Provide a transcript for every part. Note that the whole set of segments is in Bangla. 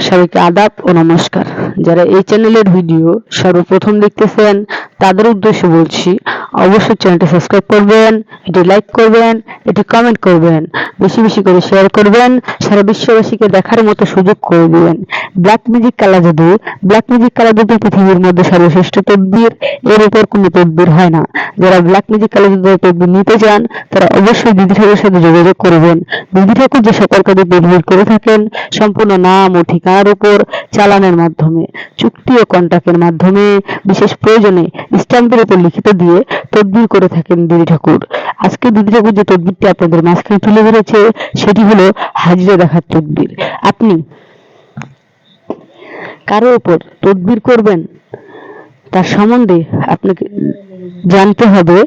সবাইকে আদাব ও নমস্কার। যারা এই চ্যানেলের ভিডিও সর্বপ্রথম দেখতেছেন, তাদের উদ্দেশ্যে বলছি, অবশ্যই চ্যানেলটি সাবস্ক্রাইব করবেন, এটি লাইক করবেন, এটি কমেন্ট করবেন, বেশি বেশি করে শেয়ার করবেন, সারা বিশ্ববাসীকে দেখার মতো সুযোগ করে দিবেন। ব্ল্যাক ম্যাজিক কালা জাদু ব্ল্যাক ম্যাজিক কালা জাদু পৃথিবীর মধ্যে সর্বশ্রেষ্ঠ তদ্বির, এর উপর কোনো তদ্বির হয় না। যারা ব্ল্যাক ম্যাজিক কালা জাদু তদ্বির নিতে চান, তারা অবশ্যই দিদি ঠাকুরের সাথে যোগাযোগ করবেন। দিদি ঠাকুর যে সকল কাজে তদ্বির করে থাকেন, সম্পূর্ণ নাম ও ঠিকানার উপর চালানের মাধ্যমে। চুক্তি ও কন্ট্রাক্টের মাধ্যমে, বিশেষ প্রয়োজনে স্ট্যাম্পের উপর লিখিত দিয়ে তদবির করে থাকেন দিদি ঠাকুর। আজকে দিদি ঠাকুর যে তদবিরটি আপনাদের মাঝখানে তুলে ধরেছে, সেটি হলো হাজিরা দেখার তদবির। আপনি কারও উপর তদবির করবেন, তার সম্বন্ধে আপনাকে জানতে হবে,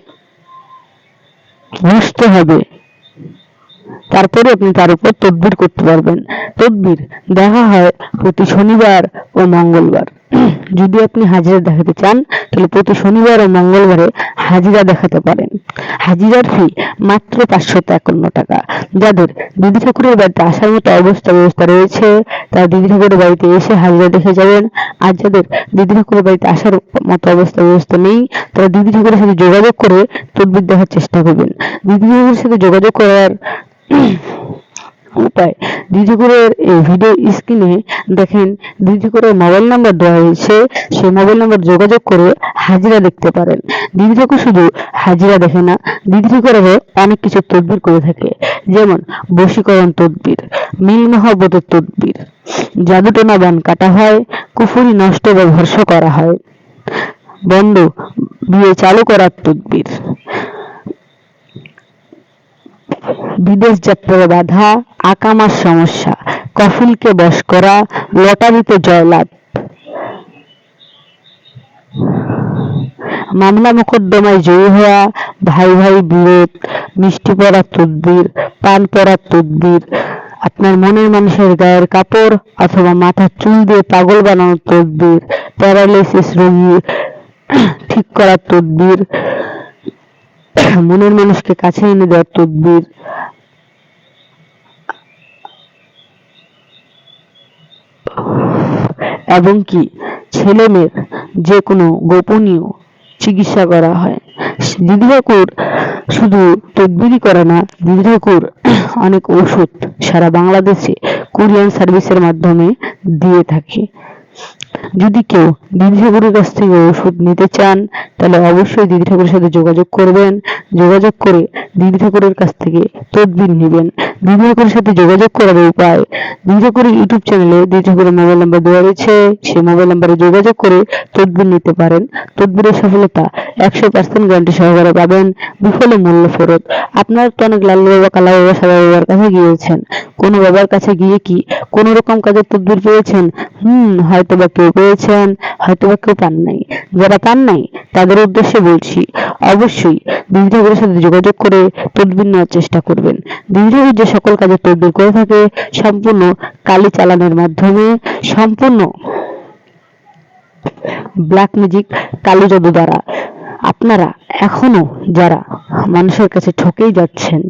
বুঝতে হবে। তারপরে আপনি তার উপর তদবির করতে পারবেন। তদবির, দেখা হয় প্রতি শনিবার ও মঙ্গলবার। যদি আপনি হাজিরা দেখাতে চান, তাহলে প্রতি শনিবার ও মঙ্গলবারে হাজিরা দেখাতে পারেন। হাজিরার ফি মাত্র পাঁচশো একান্ন টাকা। যাদের দিদি ঠাকুরের বাড়িতে আসার মতো অবস্থা ব্যবস্থা রয়েছে, তারা দিদি ঠাকুরের বাড়িতে এসে হাজিরা দেখে যাবেন। আর যাদের দিদি ঠাকুরের বাড়িতে আসার মতো অবস্থা ব্যবস্থা নেই, তারা দিদি ঠাকুরের সাথে যোগাযোগ করে তদবির দেখার চেষ্টা করবেন। দিদি ঠাকুরের সাথে যোগাযোগ করার উপায় দিদিগুরের এই ভিডিও স্ক্রিনে দেখেন দিদিগুরের মোবাইল নাম্বার দেওয়া হয়েছে। সেই মোবাইল নাম্বার যোগাযোগ করে হাজিরা দেখতে পারেন। দিদি ঠাকুর শুধু হাজিরা দেখে না দিদি ঠাকুরেরও অনেক কিছু তদবির করে থাকে। যেমন বশীকরণ তদবির, মিল মহব্বতের তদবির জাদুটোনা বান কাটা হয়, কুফুরি নষ্ট বা ভর্ষ করা হয়। বন্ধ, বিয়ে চালু করার তদবির। বিদেশ যাত্রার বাধা, আকামার সমস্যা কফিলকে বশ করা, লটারিতে জয়লাভ। মামলা মোকদ্দমায় জয়ী হওয়া, ভাই ভাই বিরোধ, মিষ্টি পড়ার তদ্বির, পান পড়ার তদ্বির, আপনার মনের মানুষের গায়ের কাপড় অথবা মাথার চুল দিয়ে পাগল বানানোর তদ্বির, প্যারালাইসিস রোগী ঠিক করার তদ্বির মনের মানুষকে কাছে এনে দেওয়ার তদ্বির। এবং কি ছেলে মেয়ের যে কোনো গোপনীয় চিকিৎসা করা হয়। দিদি শুধু তদবিরই করে না দিদি অনেক ওষুধ সারা বাংলাদেশে কুরিয়ান সার্ভিসের মাধ্যমে দিয়ে থাকে। যদি কেউ দিদি ঠাকুরের কাছ থেকে ওষুধ নিতে চান, তাহলে অবশ্যই দিদি ঠাকুরের সাথে যোগাযোগ করবেন। যোগাযোগ করে দিদি ঠাকুরের কাছ থেকে তদবির নেবেন। দিদি ঠাকুরের সাথে যোগাযোগ করার উপায়, দিদি ঠাকুরের ইউটিউব চ্যানেলে দিদি ঠাকুরের মোবাইল নাম্বার দেওয়া রয়েছে, সেই মোবাইল নাম্বারে যোগাযোগ করে তদবির নিতে পারেন। তদবিরের সফলতা একশো পার্সেন্ট গ্যারান্টি সহকারে পাবেন বিফলে মূল্য ফেরত। আপনার তো অনেক লাল বাবা, কালা বাবা, সাদা বাবার কাছে গিয়েছেন। কোন বাবার কাছে গিয়ে কি কোন রকম কাজের তদবির পেয়েছেন? হুম হয়তো বা কেউ পেয়েছেন হয়তো বা কেউ পান নাই। যারা পান নাই, তাদের উদ্দেশ্যে বলছি, অবশ্যই বিভিন্ন সাথে যোগাযোগ করে তদবির নেওয়ার চেষ্টা করবেন। বিভিন্ন যে সকল কাজে তদবির করে থাকে, সম্পূর্ণ কালি চালানোর মাধ্যমে সম্পূর্ণ ব্ল্যাক ম্যাজিক কালো জাদু দ্বারা আপনারা এখনও যারা মানুষের কাছে ঠকেই যাচ্ছেন,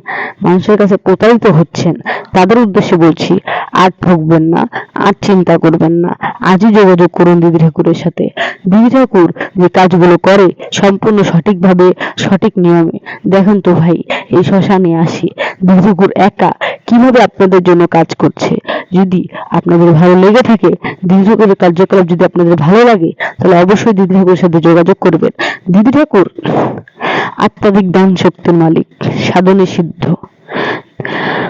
মানুষের কাছে প্রতারিত হচ্ছেন, তাদের উদ্দেশ্যে বলছি, আর ঠকবেন না, আর চিন্তা করবেন না। আজই যোগাযোগ করুন দিদি ঠাকুরের সাথে। দিদি ঠাকুর যে কাজগুলো করে সম্পূর্ণ সঠিকভাবে, সঠিক নিয়মে। দেখেন তো ভাই, এই শ্মশানে আসি। দিদি ঠাকুর একা কীভাবে আপনাদের জন্য কাজ করছে? যদি আপনাদের ভালো লেগে থাকে দিদি কার্যকলাপ যদি আপনাদের ভালো লাগে, তাহলে অবশ্যই দিদি ঠাকুরের সাথে যোগাযোগ করবেন। দিদি ঠাকুর, আত্মাধিক দান শক্তির মালিক, সাধনে সিদ্ধ।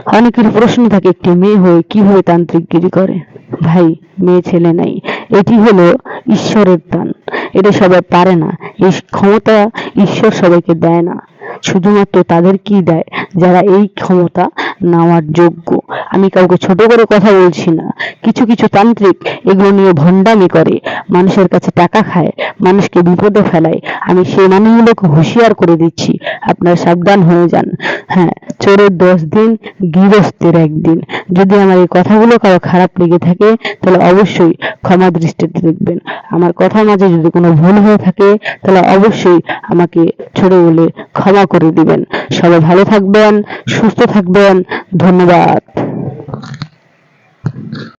অনেকের প্রশ্ন থাকে, একটি মেয়ে হয়ে কীভাবে তান্ত্রিক গিরি করে? ভাই, মেয়ে, ছেলে নাই। এটি হলো ঈশ্বরের দান। এটা সবাই পারে না। এই ক্ষমতা ঈশ্বর সবাইকে দেয় না। শুধুমাত্র তাদের কি দেয়, যারা এই ক্ষমতা নেওয়ার যোগ্য। আমি কাউকে ছোট করে কথা বলছি না। কিছু কিছু তান্ত্রিক এগুলো নিয়ে ভণ্ডামি করে। মানুষের কাছে টাকা খায়, মানুষকে বিপদে ফেলায়। আমি সেই মানুষগুলোকে হুঁশিয়ার করে দিচ্ছি। আপনারা সাবধান হয়ে যান। হ্যাঁ চোরের দশ দিন, গৃহস্থের একদিন। যদি আমার এই কথাগুলো কারও খারাপ লেগে থাকে, তাহলে অবশ্যই ক্ষমা দৃষ্টিতে দেখবেন। আমার কথার মাঝে যদি কোনো ভুল হয়ে থাকে, তাহলে অবশ্যই আমাকে ছোট বলে ক্ষমা করে দিবেন। সবাই ভালো থাকবেন, সুস্থ থাকবেন। ধন্যবাদ